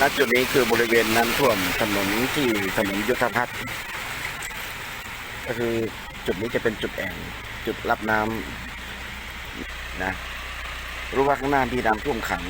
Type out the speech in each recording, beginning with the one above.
ณจุดนี้คือบริเวณน้ำท่วมถนนที่ถนนยุทธพัฒน์ก็คือจุดนี้จะเป็นจุดแอ่งจุดรับน้ำนะรู้ว่าข้างหน้ามีน้ำท่วมขัง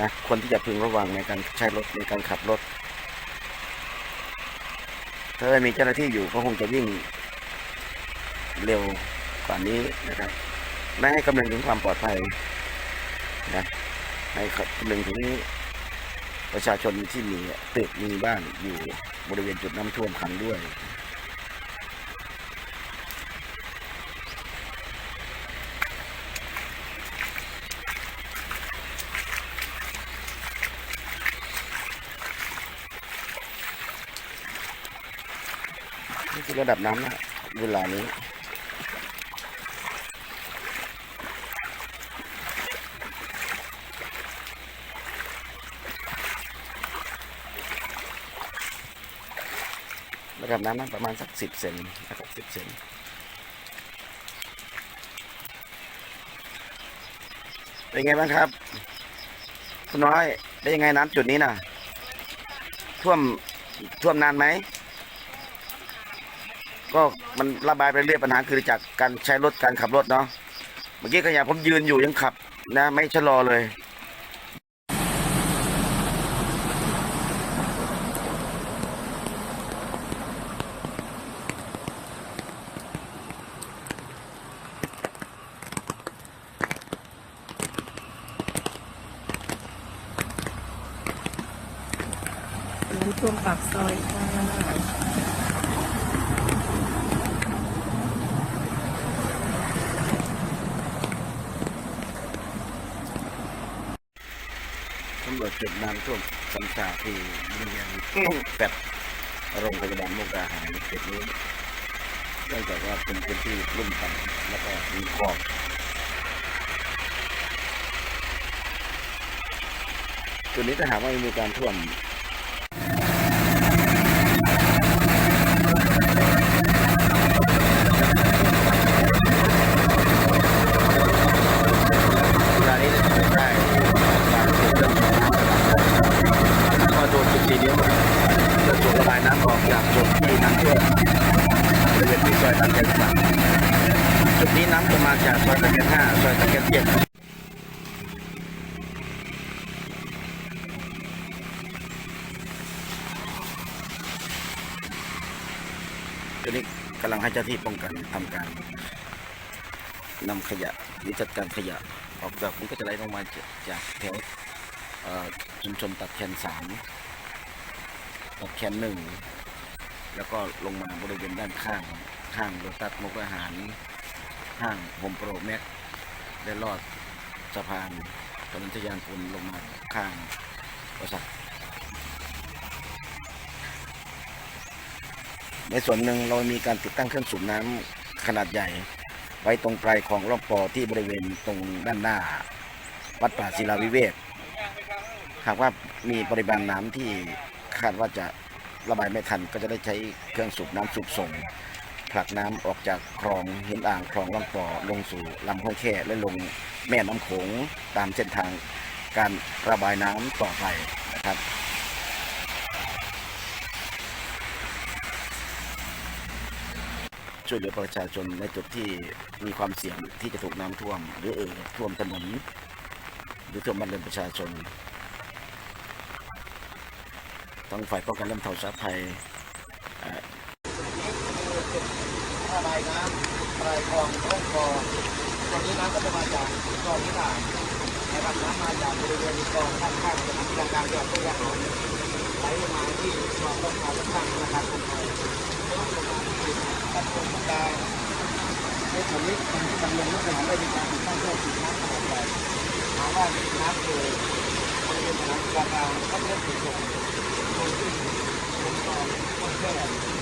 นะคนที่จะพึงระวังในการใช้รถในการขับรถถ้ามีเจ้าหน้าที่อยู่ก็คงจะวิ่งเร็วกว่านี้นะครับไม่ให้คำนึงถึงความปลอดภัยนะให้คำนึงถึง ประชาชนที่มีตึกมีบ้านอยู่บริเวณจุดน้ำท่วมขังด้วย นี่คือระดับน้ำนะเวลานี้ ระดับน้ำนะประมาณสักสิบเซนนะครับสิบเซนเป็นไงบ้างครับ คุณน้อยได้ยังไงน้ำจุดนี้น่ะ ท่วมท่วมนานไหม ก็มันระบายไปเรื่อยปัญหาคือจากการใช้รถการขับรถเนาะเมื่อกี้ขยะผมยืนอยู่ยังขับนะ ไม่ชะลอเลย น้ำท่วมปากซอยค่ะตำรวจจุดน้ำท่วมสันสาที่บริเวณแปดโรงพยาบาลมุกดาหารจุดนี้เนื่องจากว่าเป็นพื้นที่ลุ่มต่ำแล้วก็มีคลองจุดนี้ถ้าหากว่ามีการท่วม เวลานี้ได้การสูบเรื่องของน้ำก็ดูจุดสี่นิ้วเพื่อสูบระบายน้ำออกจากจุดที่น้ำท่วมบริเวณที่ซอยตะเกียบสาม จุดนี้น้ำจะมาจากซอยตะเกียบห้าซอยตะเกียบเจ็ดจุดนี้กำลังให้เจ้าที่ป้องกันทำการนำขยะหรือจัดการขยะออกจากมันก็จะไหลลงมาจากแถวชุมชนตัดแคนสามตัดแคนหนึ่งแล้วก็ลงมาบริเวณด้านข้างห้างโรตัสมุกอาหาร ห้างโฮมโปรแม็กได้ลอดสะพานถนนทยานปุนลงมาข้างบริษัทในส่วนหนึ่งเรามีการติดตั้งเครื่องสูบน้ำขนาดใหญ่ ไว้ตรงปลายของร่องปอที่บริเวณตรงด้านหน้า วัดป่าศิลาวิเวกหากว่ามีปริมาณน้ำที่คาดว่าจะระบายไม่ทันก็จะได้ใช้เครื่องสูบน้ำสูบส่ง ผลักน้ำออกจากคลองเห็นอ่างคลองร่องปอลงสู่ลำห้วยแค่และลงแม่น้ำโขงตามเส้นทางการระบายน้ำต่อไปนะครับช่วยเหลือประชาชนในจุดที่มีความเสี่ยงที่จะถูกน้ำท่วม หรือเอ่อท่วมถนนหรือท่วมบ้านเรือนประชาชนต้องฝ่ายป้องกันและบรรเทาสาธารณภัย เอ่อระบายน้ำระบายคลองร่องคลองตรงนี้น้ำก็จะมาจากคลองที่ต่างนะครับน้ำมาจากบริเวณคลองข้างๆจะมีการการจังหวัดพระยาหารไหลมาที่คลองต้นคลองข้างๆธนาคารกรุงไทยแล้วลงมาที่ตำบลมุกดาในส่วนนี้ทางที่ตำบลมุกดาหารได้มีการติดตั้งเครื่องสูบน้ำขนาดใหญ่ถามว่าน้ำคือบริเวณน้ำราคาก็เริ่มถูกส่งโดยที่ต่ามรักษาเพื่อที่ต้นแค่ปราณตรงที่ได้ผลต่อไปก็จะทำใช้ประโยชน์ในการใช้ประโยชน์พวกที่บอกมันต้องมีการดำเนินการจัดทำขยะไม้ก็จะช่วยหาวิธีการที่ความสามารถระบายน้ำที่ลองที่สามคลองต้องคลองออกมา